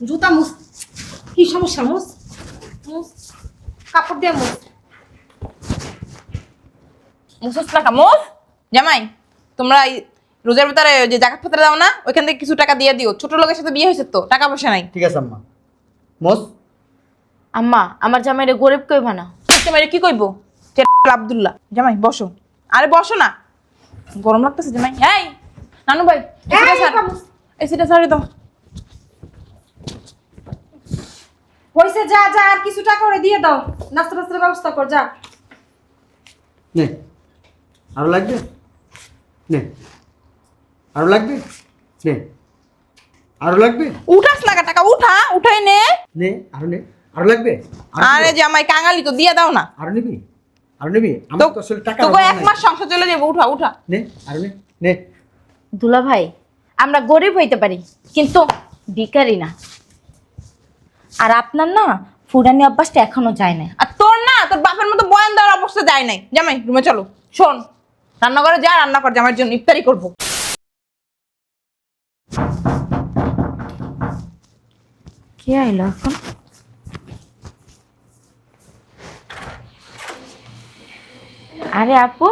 জুতা মুস কি সমস্যা মুস মুস কাপড় দিয়ে মুস মুসুস টাকা মোস জামাই তোমরা এই রোজার ভিতরে ওই যে জাকাত ফাতরা দাও না ওইখান থেকে কিছু টাকা দিয়ে দিও। ছোট লোকের সাথে বিয়ে হয়েছে তো টাকা পয়সা নাই। ঠিক আছে আম্মা। মোস আম্মা আমার জামাইরে গরিব কইবা না। তোমার কি কইবো? আব্দুল্লাহ। জামাই বসো। আরে বসো না। গরম লাগতেছে জামাই। এই নানু ভাই এসিটা ছাড়ে। দাও। হইছে যা যা আর কিছু টাকা করে দিয়ে দাও। নাস্তা নাস্তার ব্যবস্থা কর যা। নে। আরও লাগবে? নে। আরও লাগবে? নে। আরও লাগবে? উঠাস লাগা টাকা উঠা উঠাই নে। নে আরও নে। আরও লাগবে? আরও নিবি? জামাই কাঙালি তো দিয়ে দাও না। আরও নিবি? আরও নিবি? আমার তো তো আসলে টাকা তোকে এক মাস সংসার চলে যাবে উঠা উঠা। নে আরও নে। নে। দুলা ভাই আমরা গরিব হইতে পারি কিন্তু ভিখারি না। আর আপনার না ফুডানি অভ্যাসটা এখনও যায় না আর তোর না তোর বাপের মতো বয়ান দেওয়ার অবস্থা যায় নাই। জামাই রুমে চলো। শোন রান্না করে যা রান্না কর জামাইয়ের জন্য ইফতারি করব। কে আইলো এখন? আরে আপু।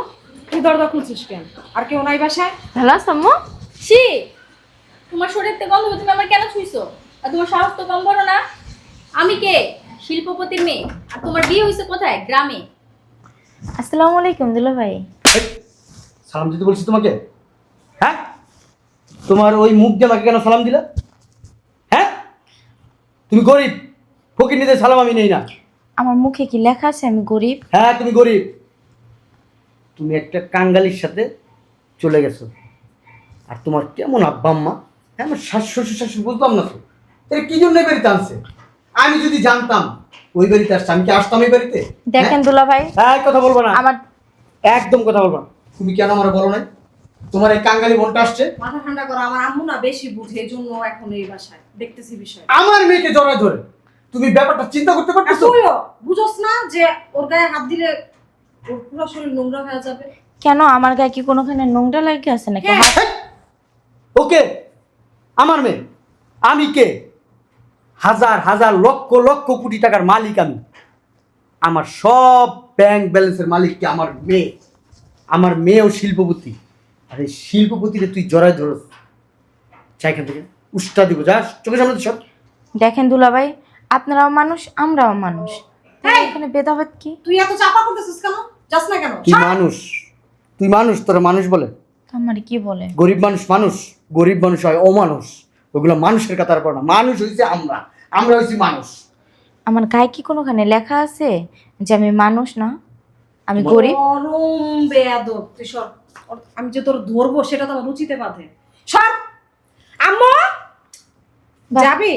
কি দরজা খুলছিস কেন? আর কেউ নাই বাসায়? ভালো আছো আম্মু? ছি তোমার শরীর থেকে গন্ধ তুমি আমার কেন ছুঁইছো? আর তোমার সাহস তো কম বড় না। আমি কে? শিল্পপতির মেয়ে। আর তোমার বিয়ে হয়েছে কোথায়? গ্রামে। আসসালামু আলাইকুম দুলা ভাই। সালাম দিতে বলছি তোমাকে। হ্যাঁ? তোমার ওই মুখ দিয়ে আমাকে কেন সালাম দিলা? হ্যাঁ? তুমি গরিব। ফকির নিতে সালাম আমি নেই না। আমার মুখে কি লেখা আছে আমি গরিব? হ্যাঁ তুমি গরিব। তুমি একটা কাঙ্গালির সাথে চলে গেছো। আর তোমার কেমন আব্বা আম্মা? হ্যাঁ আমার শাশ শ্বশুর শাশুড়ি বুঝলাম না তো। এটা কি জন্য বাড়িতে আনছে? আমি যদি জানতাম ওই বাড়িতে আসছে আমি কি আসতাম এই বাড়িতে? দেখেন দুলা ভাই হ্যাঁ এক কথা বলব না। আমার একদম কথা বলব না। তুমি কেন আমার বলো নাই? তোমার এই কাঙ্গালি বোনটা আসছে? মাথা ঠান্ডা করো আমার আম্মু না বেশি বুঝে এই জন্য এখন এই বাসায় দেখতেছি বিষয় আমার মেয়েকে জড়ায় ধরে। তুমি ব্যাপারটা চিন্তা করতে পারতেছো? তুইও বুঝোস না যে ওর গায়ে হাত দিলে ওর পুরো শরীর নোংরা হয়ে যাবে। কেন? আমার গায়ে কি কোনোখানে নোংরা লাগে আছে নাকি? হ্যাঁ। ওকে? আমার মেয়ে। আমি কে? হাজার হাজার লক্ষ লক্ষ কোটি টাকার মালিক আমি। আমার সব ব্যাংক ব্যালেন্সের মালিক কি আমার মেয়ে? আমার মেয়েও শিল্পপতি। আর এই শিল্পপতিরে তুই জড়ায় ধরস। চাই এখান থেকে। উষ্টা দিব যা। চোখের সামনে সব দেখেন দুলা ভাই আপনারাও মানুষ আমরাও মানুষ। হ্যাঁ। এখানে ভেদাভেদ কি? তুই এত চাপা করতেছিস কেন? যাস না কেন। তুই মানুষ। তুই মানুষ তোরা মানুষ বলে। আমার কি বলে? গরিব মানুষ মানুষ গরিব মানুষ হয় অমানুষ। ওগুলো মানুষের কাতার পড়ে না। মানুষ হয়েছে আমরা। আমরা হয়েছি মানুষ। আমার গায়ে কি কোনোখানে লেখা আছে যে আমি মানুষ না? আমি গরিব? গরম বেয়াদব। তুই সর। ওর- আমি যে তোর ধরবো সেটা তো আমার রুচিতে বাঁধে। সর! আম্মু! বাহ। যাবি?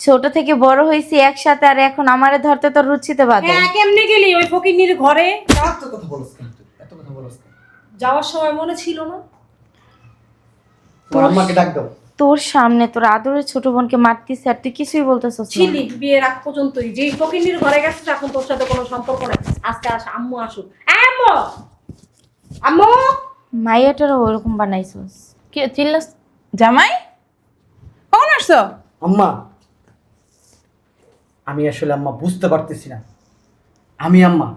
ছোট থেকে বড় হয়েছি একসাথে আর এখন আমারে ধরতে তো রুচিতে বাদে হ্যাঁ কেমনে গেলি? ওই ফকিরনির ঘরে? এত কথা বলস কেন তুই? এত কথা বলস কেন? যাওয়ার সময় মনে ছিল না? তোর আম্মাকে ডাক দাও। তোর সামনে তোর আদরের ছোট বোনকে মারতিস আর তুই কিছুই বলতেছিস না। ছিলি বিয়ের আগ পর্যন্তই। যেই ফকিরনির ঘরে গেছিস এখন তোর সাথে কোনো সম্পর্ক নাই। আজকে আস আম্মু আসুক। আম্মু! আম্মু! মাইয়াটারও ওরকম বানাইছিস। কি চিল্লাস? জামাই? কখন আসছো? আম্মা আমি আসলে আম্মা বুঝতে পারতেছি না। আমি আম্মা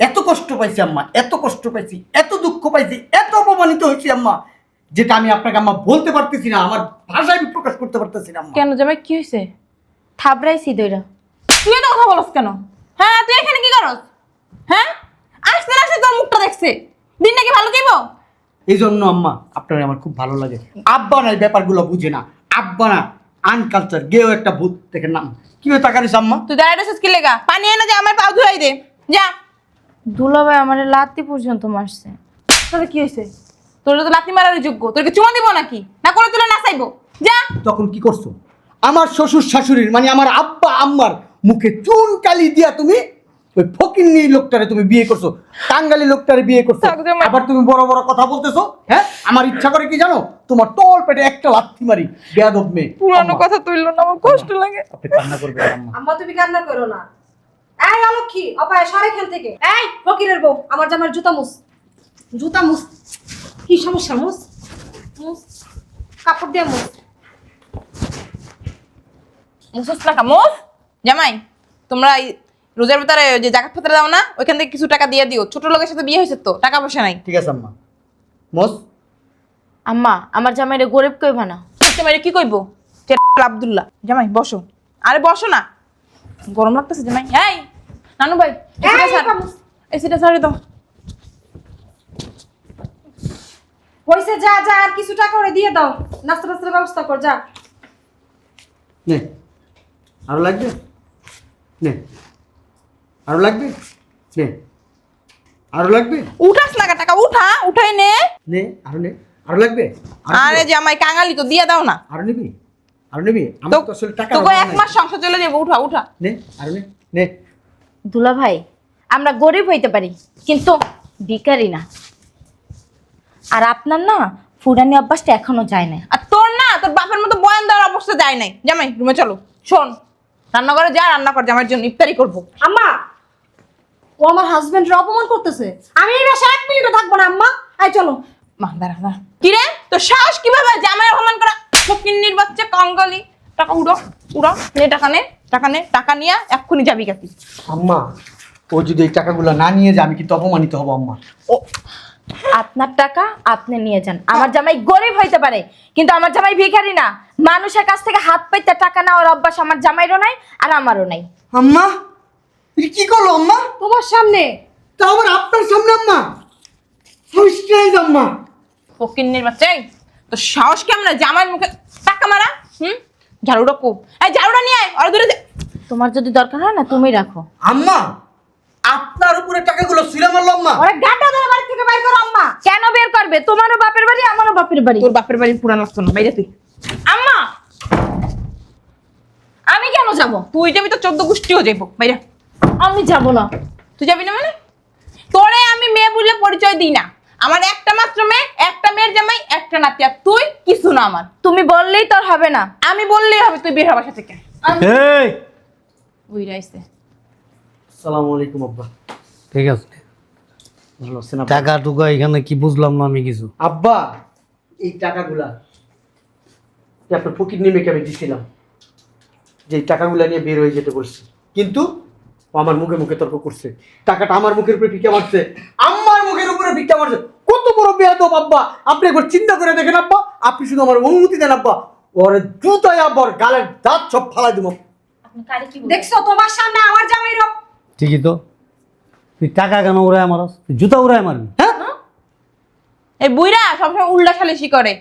এত কষ্ট পাইছি আম্মা এত কষ্ট পাইছি এত দুঃখ পাইছি এত অপমানিত হয়েছি আম্মা। যেটা আমি আপনাকে আম্মা বলতে পারতেছি না আমার ভাষায় আমি প্রকাশ করতে পারতেছি না কেন জামাই কি হয়েছে থাবড়াইছি দইরা। তুই এত কথা বলস কেন? হ্যাঁ তুই এখানে কি করস? হ্যাঁ? আসতে না আসতে তোর মুখটা দেখছে। দিন নাকি ভালো যাইব এই জন্য আম্মা আপনার আমার খুব ভালো লাগে। আব্বা না এই ব্যাপারগুলো বুঝে না। আব্বা না আনকালচার গেও একটা ভূত থেকে নাম। কি হয়ে তাকারিস আম্মা? তুই দাঁড়াইছিস কি লেগা। পানি এনে যে আমার পাও ধুয়াই দে। যা। দুলাভাই আমার লাত্তি পর্যন্ত মারছে। তোর কি হয়েছে তোর তো লাথি মারার যোগ্য। তোর কি চুমা দিব নাকি? না করে তুলে নাচাইবো যা। তখন কি করছ? আমার শ্বশুর শাশুড়ির মানে আমার আব্বা আম্মার মুখে চুন কালি দিয়া তুমি ওই ফকিন্নি লোকটারে তুমি বিয়ে করছ টাঙ্গালি লোকটারে বিয়ে করছ। আবার তুমি বড় বড় কথা বলতেছো হ্যাঁ? আমার ইচ্ছা করে কি জানো? তোমার টল পেটে একটা লাথি মারি বেয়াদব মেয়ে। পুরানো কথা তুললো না আমার কষ্ট লাগে। আপনি কান্না করবেন আম্মা। আম্মা তুমি কান্না করো না। এই অলক্ষী অপায় সর এখান থেকে। এই ফকিরের বউ আমার জামার জুতা মুস জুতা মুস কি সমস্যা মুস? মুস কাপড় দিয়ে মুস। মুসুস টাকা মোস! জামাই তোমরা রোজার ভিতরে যে জাকাত ফাতরা দাও না ওইখান থেকে কিছু টাকা দিয়ে দিও। ছোট লোকের সাথে বিয়ে হয়েছে তো টাকা পয়সা নাই। ঠিক আছে আম্মা। মোস? আম্মা আমার জামাইরে গরিব কই বানা জামাই কি কইবো? আব্দুল্লাহ। জামাই বসো। আরে বসো না। গরম লাগতেছে জামাই। এই নানু ভাই এসিটা দাও। হইছে যা যা আর কিছু টাকা করে দিয়ে দাও। নাস্তা টাস্তার ব্যবস্থা কর যা। নে। আরও লাগবে? নে। আরও লাগবে? নে। আরও লাগবে? উঠাস লাগা টাকা উঠা উঠাই নে। নে আরও নে। আরও লাগবে? আরে নিবি? জামাই কাঙালি তো দিয়ে দাও না। আরও নিবি? আরও নিবি? তো আমার তো আসলে টাকা তোকে এক মাস সংসার চলে যাব উঠা উঠা। নে আরও নে নে। দুলা ভাই আমরা গরিব হইতে পারি কিন্তু ভিখারি না। আর আপনার না ফুরানি অভ্যাসটা এখনও যায় না আর তোর না তোর বাপের মতো বয়ান দেওয়ার অবস্থা যায় নাই। জামাই রুমে চলো। শোন রান্নাঘরে যা রান্না কর জামাইয়ের জন্য ইফতারি করব। আম্মা ও আমার হাজবেন্ডের অপমান করতেছে। আমি এই বাসায় এক মিনিটও থাকব না আম্মা। এই চলো। মা দাঁড়া দাঁড়া। কি রে তোর সাহস কীভাবে? জামাই অপমান করা। ফকিন্নির বাচ্চা কঙ্গালি। টাকা উড়ো উড়ো। নে টাকা নে টাকা নে টাকা নিয়ে এক্ষুনি যাবি কাকি। আম্মা ও যদি এই টাকাগুলো না নিয়ে যায় আমি কিন্তু অপমানিত হব আম্মা। ও আপনার টাকা আপনি নিয়ে যান। আমার জামাই গরিব হইতে পারে কিন্তু আমার জামাই ভিখারি না। মানুষের কাছ থেকে হাত পাইতে টাকা নেওয়ার অভ্যাস আমার জামাইরও নাই আর আমারও নাই। আম্মা কি করল আম্মা? তোমার সামনে। তা আবার আপনার সামনে আম্মা? হাউস্টেজ আম্মা। ফকিন্নির বাচ্চা এই, তোর সাহস কেমন জামাইয়ের মুখে টাকা মারা হুম? ঝাড়ুটা খুব এই ঝাড়ুটা নিয়ে আয় দূরে যা। তোমার যদি দরকার হয় না তুমি রাখো। আম্মা আপনার উপরে টাকাগুলো ছুঁড়ে মারলো আম্মা ওরে গাটা ধরে বাড়ি থেকে বাইর করো আম্মা। কেন বের করবে? তোমারও বাপের বাড়ি আমারও বাপের বাড়ি। তোর বাপের বাড়ি পুরান লাগতো না বাইরে তুই। আম্মা! আমি কেন যাব? তুই যাবি তো চোদ্দ গোষ্ঠীও যাইব বাইরে। আমি যাব না। তুই যাবি না মানে? তোরে আমি মেয়ে বলে পরিচয় দিই না। আমার একটা মাত্র মেয়ে একটা মেয়ের জামাই একটা নাতি আর তুই কিছু না আমার। তুমি বললেই তোর হবে না। আমি বললেই হবে তুই বের হবার সাথে থেকে এই! বুঝে আইসে সালাম আলাইকুম আব্বা। ঠিক আছে। ভালো আছেন আব্বা? টাকা টুকা এখানে কি বুঝলাম না আমি কিছু? আব্বা এই টাকাগুলা যে আপনার আমি দিছিলাম যে এই টাকাগুলা নিয়ে বের হয়ে যেতে বলছি কিন্তু ও আমার মুখে মুখে তর্ক করছে। টাকাটা আমার মুখের উপরে ভিক্ষা মারছে আমার মুখের উপরে ভিক্ষা মারছে। কত বড় বেয়াদব আব্বা। আপনি একবার চিন্তা করে দেখেন আব্বা। আপনি শুধু আমার অনুমতি দেন আব্বা। ওর জুতায় আব্বা ওর গালের দাঁত সব ফালাই দেবো। দেখছ তোমার সামনে আমার জামাইর অপ- ঠিকই তো? তুই টাকা কেন উড়ায় মারস? তুই জুতা উড়ায় মারবি হ্যাঁ? এই বুইরা সবসময় উল্টা সালিশি করে।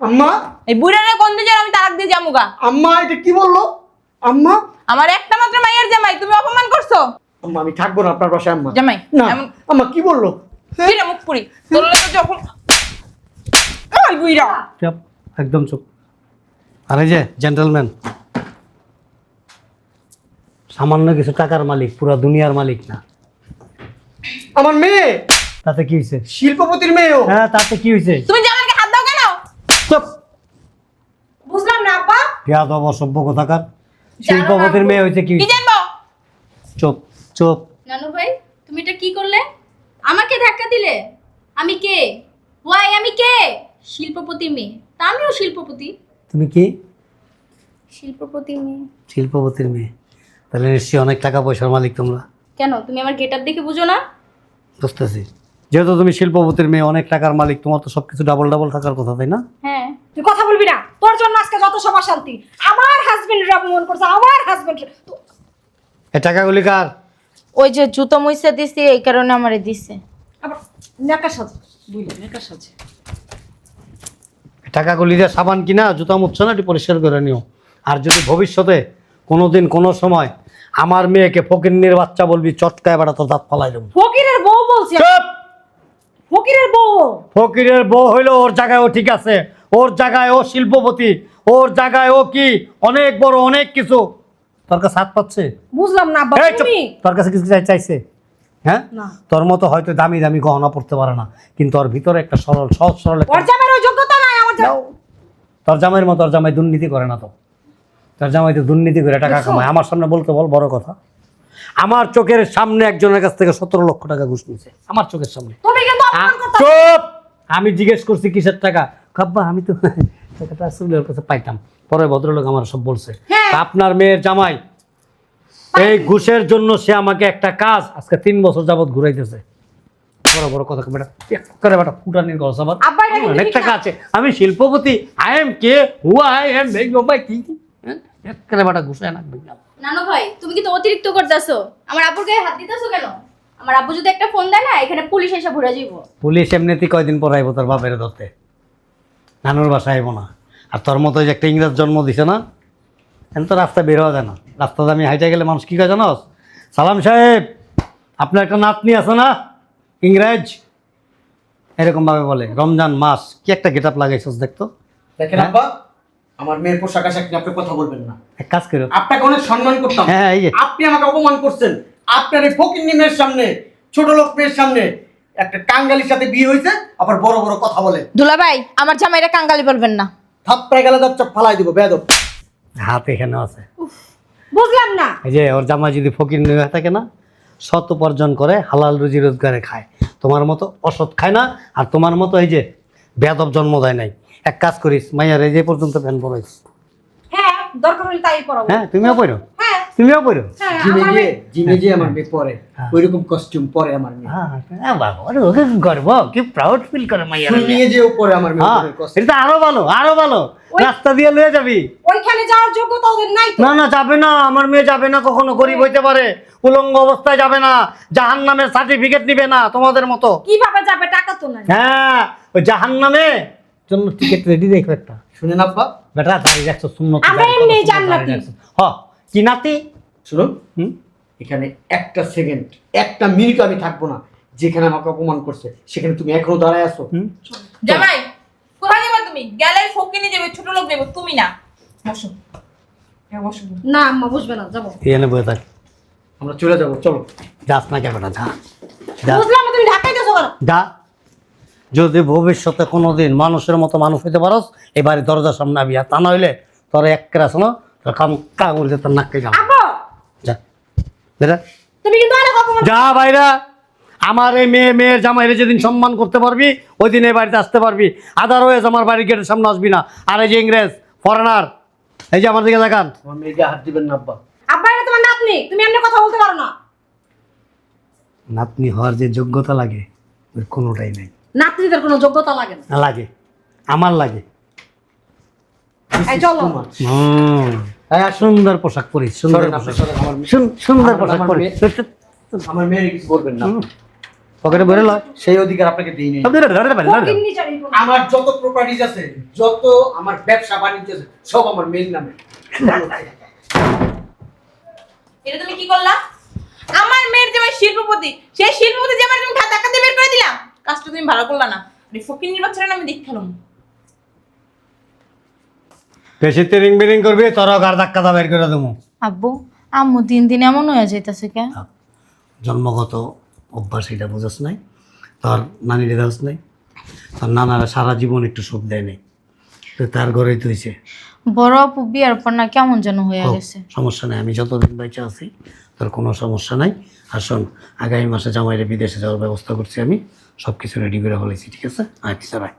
আম্মা? এই বুইরারে কোন দিকে আমি তারাক দিয়ে যামুগা। আম্মা এটা কি বলল? আম্মা? আমার একটা মাত্র মাইয়ের জামাই তুমি অপমান করছ? আম্মা আমি থাকব না আপনার বাসায় আম্মা। জামাই না এমন আম্মা কি বলল? কি রে মুখ পুরি তোর লাগে যখন ওই বুইরা চুপ একদম চুপ। আরে যে জেন্টেলম্যান সামান্য কিছু টাকার মালিক পুরো দুনিয়ার মালিক না। আমার মেয়ে? তাতে কি হয়েছে শিল্পপতির মেয়েও হ্যাঁ তাতে কি হয়েছে তুমি জামাইকে হাত দাও কেন? চুপ! বুঝলাম না আব্বা। পেয়াদব অসভ্য কথাকার। শিল্পপতির মেয়ে হয়েছে কি কি? জানব? চুপ চুপ। নানু ভাই তুমি এটা কি করলে? আমাকে ধাক্কা দিলে? আমি কে? ওয়াই আমি কে? শিল্পপতি মেয়ে। তা আমিও শিল্পপতি। তুমি কি? শিল্পপতি মেয়ে। শিল্পপতির মেয়ে। তাহলে নিশ্চয়ই অনেক টাকা পয়সার মালিক তোমরা। কেন? তুমি আমার গেটআপ দেখে বুঝো না? বুঝতেছি। যেহেতু তুমি শিল্পপতির মেয়ে অনেক টাকার মালিক তোমার তো সবকিছু ডাবল ডাবল থাকার কথা তাই না? হ্যাঁ। তুই কথা বলবি না। তোর জন্য আজকে যত সব অশান্তি। আমার হাজবেন্ডের অপমান করছে আমার হাজবেন্ড এই টাকাগুলি কার? ওই যে জুতো মুইসা দিছি এই কারণে আমারে দিছে। আবার নেকা সাজে। বুঝলি? নেকা সাজে। টাকাগুলি দিয়ে সাবান কিনা জুতা মুছছো না এটি পরিষ্কার করে নিও। আর যদি ভবিষ্যতে কোনোদিন কোনো সময় আমার মেয়েকে ফকিন্নির বাচ্চা বলবি চটকায় বেড়া তোর দাঁত ফালাই দেবো। ফকিরের বউ বলছি চুপ! ফকিরের বউ। ফকিরের বউ হইল ওর জায়গায় ও ঠিক আছে ওর জায়গায় ও শিল্পপতি ওর জায়গায় ও কি অনেক বড় অনেক কিছু। তোর কাছে হাত পাচ্ছে? বুঝলাম না আব্বা এই চুপ, তুমি? তোর কাছে কিছু চাই- চাইছে? হ্যাঁ? না। তোর মতো হয়তো দামি দামি গহনা পড়তে পারে না কিন্তু ওর ভিতরে একটা সরল সহজ সরল একটা- ওর জামাইয়ের ওই যোগ্যতা নাই আমার জামাই- তোর জামাইয়ের মতো তোর জামাই দুর্নীতি করে না তো। তোর জামাই তো দুর্নীতি করে টাকা কামায়। আমার সামনে বলতে বল বড় কথা। আমার চোখের সামনে একজনের কাছ থেকে সতেরো লক্ষ টাকা ঘুষ নিয়েছে। আমার চোখের সামনে। চুপ! আমি জিজ্ঞেস করছি কিসের টাকা? কাব্বা আমি তো টাকাটা আসলে ওর কাছে পাইতাম। পরে ভদ্রলোক আমার সব বলছে। হ্যাঁ। আপনার মেয়ের জামাই এই ঘুষের জন্য সে আমাকে একটা কাজ আজকে তিন বছর যাবত ঘুরাইতেছে। বড় বড় কথা বেটা করে বেটা ফুটানির গল্প আব্বা, অনেক টাকা আছে। আমি শিল্পপতি আই এম কে হু আই এম ভাই কি কি? এক করে বেটা ঘুষায় না। নানু ভাই তুমি কিন্তু অতিরিক্ত করতেছো। আমার আব্বুর গায়ে হাত দিতেছো কেন? আমার আব্বু যদি একটা ফোন দেয় না এখানে পুলিশ এসে ঘুরে যাইবো। পুলিশ এমনিতেই কয়দিন পর আইব তোর বাপের ধরতে নানুর বাসায় আইব না। আর তোর মতো যে একটা ইংরেজ জন্ম দিছে না এখন তো রাস্তা বের হওয়া যায় না। রাস্তাতে আমি হাইটে গেলে মানুষ কী কয় জানোস? সালাম সাহেব আপনার একটা নাতনি আছে না? ইংরেজ? এরকমভাবে বলে। রমজান মাস কি একটা গেট আপ লাগাইছস দেখতো দেখেন হ্যাঁ? আব্বা আমার মেয়ের পোশাক আশাক নিয়ে আপনি কথা বলবেন না। এক কাজ করো। আপনাকে অনেক সম্মান করতাম। হ্যাঁ এই যে। আপনি আমাকে অপমান করছেন। আপনার এই ফকিন্নি মেয়ের সামনে ছোট লোক মেয়ের সামনে একটা কাঙ্গালির সাথে বিয়ে হয়েছে আবার বড় বড় কথা বলে। দুলাভাই আমার জামাইরা কাঙ্গালি বলবেন না। থাপ্পড়ে গেলে তার চপ ফালাই দিব বেদব হাত এখানে আছে। বুঝলাম না। এই যে ওর জামাই যদি ফকির নিয়ে থাকে না সৎ উপার্জন করে হালাল রুজি রোজগারে খায়। তোমার মতো অসৎ খায় না আর তোমার মতো এই যে বেদব জন্ম দেয় নাই। এক কাজ করিস মাইয়ার এই যে পর্যন্ত প্যান পরাইস। হ্যাঁ দরকার হলে তাই পড়াবো হ্যাঁ তুমিও পড়ো হ্যাঁ। তুমিও পড়ো হ্যাঁ জিমে আমার গিয়ে মেয়ে- জিমে গিয়ে আমার মেয়ে পরে। হ্যাঁ। ওইরকম কস্টিউম পরে আমার মেয়ে। হ্যাঁ হ্যাঁ, বাবা আরে ওকে গর্ব কি প্রাউড ফিল করে মাইয়ার নিয়ে যেও পরে আমার মেয়ে costume। এটা আরও ভালো আরও ভালো। রাস্তা দিয়ে লয়ে যাবি। ওইখানে যাওয়ার যোগ্যতা ওদের নাই তো? না না যাবে না আমার মেয়ে যাবে না কখনো গরিব হইতে পারে উলঙ্গ অবস্থায় যাবে না জাহান নামের সার্টিফিকেট নিবে না তোমাদের মতো। কীভাবে যাবে টাকা তো নাই। হ্যাঁ ওই জাহান নামে জন্য টিকিট রেডি দেখো একটা। শুনেন আব্বা। বেটা দাঁড়িয়ে রাখছো শূন্য আমরা এমনি জান্নাতি। হ কি নাতি? শুনুন হুম? এখানে একটা সেকেন্ড একটা মিনিট আমি থাকব না যেখানে আমাকে অপমান করছে সেখানে তুমি এখনও দাঁড়ায় আছো। জামাই কোথায় যাবে তুমি? গেলে ফকিনি যাবে ছোট লোক দেবে তুমি না। বসো। হ্যাঁ, না আম্মা বুঝবে না যাব। এখানে বয়ে থাক। আমরা চলে যাব চলো। যাস না কেন যা। যা। বুঝলাম না তুমি ঢাকায় কেন? যা। যদি ভবিষ্যতে কোনো দিন মানুষের মতো মানুষ হইতে পারস এবারে দরজার সামনে আবি আর তা না হইলে তোর এক কেরাস না তোর কাম কাগজ দিয়ে তোর নাককে যা আব্বা! যা। বেটা। যা বাইরা আমার এই মেয়ে মেয়ের জামাইরে যেদিন সম্মান করতে পারবি ওই দিন এই বাড়িতে আসতে পারবি। আদারওয়াইজ আমার বাড়ির গেটের সামনে আসবি না। আর এই যে ইংরেজ ফরেনার এই যে আমার দিকে দেখান আমার মেয়েকে হাত দিবেন না আব্বা। আব্বা এটা তোমার নাতনি। তুমি এমনি কথা বলতে পারো না। নাতনি হওয়ার যে যোগ্যতা লাগে কোনোটাই নেই। নাতনিদের কোনো যোগ্যতা লাগে না। লাগে। আমার লাগে। এই চলো। সুন্দর পোশাক পরিস সুন্দর পোশাক। আমার সুন্দর পোশাক আমার পরিস আমার মেয়ের কিছু বলবেন না। পকেটে ভরে লয় সেই অধিকার আপনাকে দিই নেই। আমার যত প্রপার্টিজ আছে যত আমার ব্যবসা বাণিজ্য আছে সব আমার মেয়ের নামে। এটা তুমি কি করলা? আমার মেয়ের জামাই শিল্পপতি সেই শিল্পপতি জামাই তুমি খাতা দিয়ে বের করে দিলাম। কাজটা তুমি ভালো করলা না। ফকিনির বাচ্চারা আমি দেখে খেলাম বেশি তিরিং বিরিং করবি তোর গার ধাক্কা দা বের করে দেবো। আব্বু আম্মু দিন দিন এমন হয়ে যাইতেছে কে? জন্মগত অভ্যাস এটা বুঝাস নাই তোর নানিরে দাস নাই তোর নানারা সারা জীবন একটু সুখ দেয় নাই তো তার ঘরেই তুইছে বড় আপু বিয়ার পর না কেমন যেন হয়ে গেছে। সমস্যা নেই আমি যতদিন বেঁচে আছি তোর কোনো সমস্যা নাই। আর শোন আগামী মাসে জামাইরে বিদেশে যাওয়ার ব্যবস্থা করছি আমি সব কিছু রেডি করে ফেলেছি ঠিক আছে? কিছু রাখ